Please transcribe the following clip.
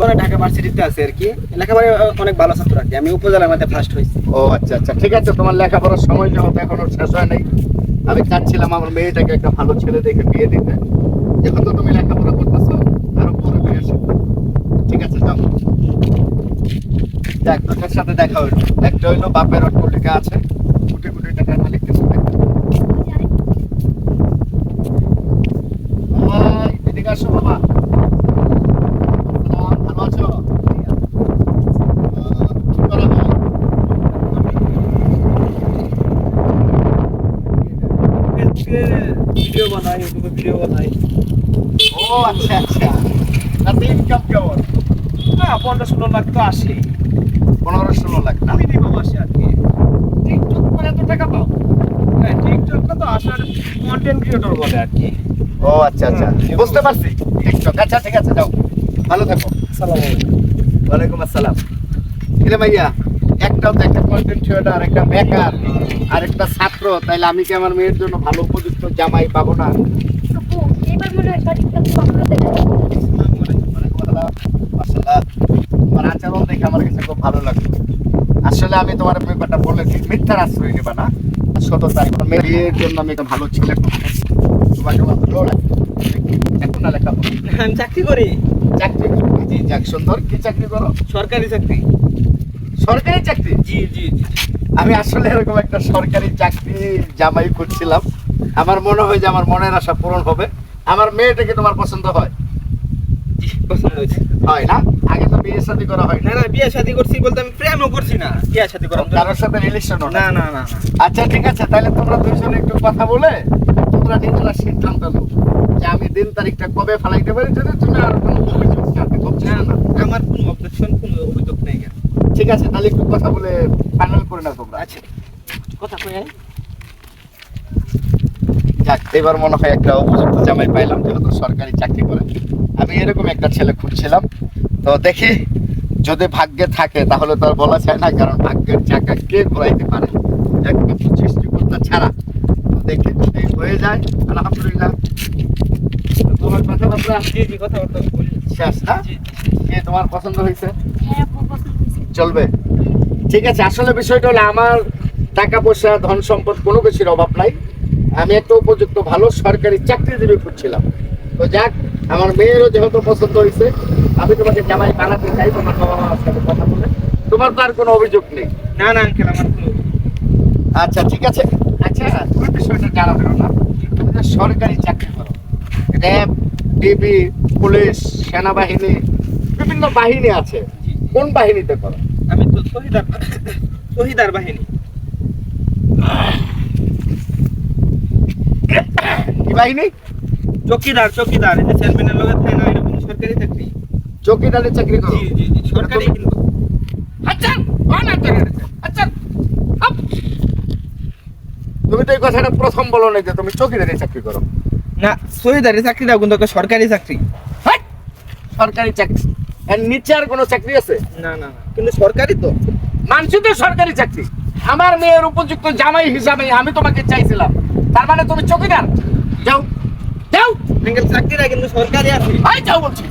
উদ্ভাবনে ঢাকা ভার্সিটিতে আছে আর কি। লেখাপড়ায় অনেক ভালো ছাত্র আর কি। আমি উপজেলার মধ্যে ফার্স্ট হয়েছি। ও আচ্ছা আচ্ছা ঠিক আছে, তোমার লেখাপড়ার সময় যেহেতু এখনও শেষ হয় নাই, আমি চাচ্ছিলাম আমার মেয়েটাকে একটা ভালো ছেলে দেখে বিয়ে দিতে। যেহেতু তুমি লেখাপড়া করতেছো, আরও পরে বিয়ে ঠিক আছে, যাও। দেখ তোর সাথে দেখা হইল। একটা হইল বাপের অট আছে, কোটি কোটি সালাম, ভালো আছো আহ, কি করা হয়? ভিডিও বানাই ইউটিউবে ভিডিও বানাই। ও আচ্ছা আচ্ছা। তাতে ইনকাম কেমন? না পনেরো ষোলো লাখ তো আসে পনেরো ষোলো লাখ না? মিনিমাম আসে আর কি। টিকটক করে এত টাকা পাও? হ্যাঁ টিকটকটা তো আসলে কন্টেন্ট ক্রিয়েটর বলে আর কি। ও আচ্ছা আচ্ছা। বুঝতে পারছি। টিকটক আচ্ছা ঠিক আছে যাও। ভালো থাকো। সালাম ওয়ালাইকুম আসসালাম। কিরে ভাইয়া একটাও তো একটা কন্টেন্ট ক্রিয়েটর আর একটা বেকার আর একটা ছাত্র তাইলে আমি কি আমার মেয়ের জন্য ভালো উপযুক্ত জামাই পাবো না? মনে হয় তোমার আচরণ দেখে আমার কাছে খুব ভালো লাগল। আসলে আমি তোমার ব্যাপারটা বলেছি মিথ্যার আশ্রয় নেবা না। সততাই তোমার মেয়ের জন্য আমি একটা ভালো ছেলে। তোমাকে ভালো লাগে এখন না লেখা আমি চাকরি করি। চাকরি? জি যাক সুন্দর। কি চাকরি করো? সরকারি চাকরি। সরকারি চাকরি? জি জি জি আমি আসলে এরকম একটা সরকারি চাকরি জামাই করছিলাম আমার মনে হয় যে আমার মনের আশা পূরণ হবে। আমার মেয়েটাকে তোমার পছন্দ হয়? পছন্দ হয়েছে। হয় না? আগে তো বিয়ে শাদী করা হয়। না না বিয়ে শাদী করছি বলতে আমি প্রেমও করছি না। বিয়ে শাদী। কারোর সাথে রিলেশন না। না না না আচ্ছা ঠিক আছে তাহলে তোমরা দুইজনে একটু কথা বলে তোমরা নিজেরা সিদ্ধান্ত নাও। যে আমি দিন তারিখটা কবে ফেলাইতে পারি যদি তুমি আর কোনো অভিযোগ থাকতে না না আমার কোনো অবজেকশন কোনো অভিযোগ নেই কেন ঠিক আছে তাহলে একটু কথা বলে ফাইনাল করে নাও তোমরা। আচ্ছা। কথা কয়ে যাক এবার মনে হয় একটা উপযুক্ত জামাই পাইলাম যেহেতু সরকারি চাকরি করে। আমি এরকম একটা ছেলে খুঁজছিলাম। তো দেখি যদি ভাগ্যে থাকে তাহলে তো আর বলা যায় না কারণ ভাগ্যের চাকা কে ঘোরাইতে পারে? একমাত্র সৃষ্টিকর্তা ছাড়া। তো দেখি যদি হয়ে যায় আলহামদুলিল্লাহ। তোমার কথাবার্তা শেষ না? কে তোমার পছন্দ হয়েছে হ্যাঁ আপু পছন্দ হয়েছে চলবে। ঠিক আছে আসলে বিষয়টা হলো আমার টাকা পয়সা ধন সম্পদ কোনো কিছুর অভাব নাই। আমি একটা উপযুক্ত ভালো সরকারি চাকরিজীবী খুঁজছিলাম। তো যাক আমার মেয়েরও যেহেতু পছন্দ হয়েছে আমি তোমাকে জামাই বানাতে চাই তোমার বাবা মার সাথে কথা বলে। তোমার তো আর কোনো অভিযোগ নেই? না না আঙ্কেল আমার আচ্ছা ঠিক আছে। আচ্ছা তুমি বিষয়টা জানাবে না। তুমি সরকারি চাকরি করো র্যাব ডিবি পুলিশ সেনাবাহিনী বিভিন্ন বাহিনী আছে। কোন বাহিনীতে করো? আমি তো শহীদার শহীদার বাহিনী। কি বাহিনী? চকিদার চকিদার এই যে চেয়ারম্যানের লগে থাকে না এটা কোনো সরকারি চাকরি। চৌকিদারের চাকরি করো। জি জি জি সরকারি। কিন্তু আচ্ছা আচ্ছা আচ্ছা আপ। তুমি তো এই কথাটা প্রথম বলো না যে তুমি চৌকিদারের চাকরি করো। না কিন্তু সরকারি চাকরি। সরকারি চাকরি। এর নিচে আর কোনো চাকরি আছে? না না না। কিন্তু সরকারি তো। মানছি তো সরকারি চাকরি। আমার মেয়ের উপযুক্ত জামাই হিসাবে আমি তোমাকে চাইছিলাম। তার মানে তুমি চকিদার। যাও। যাও। চাকরি চাকরিটা কিন্তু সরকারি আছে। ভাই যাও বলছি।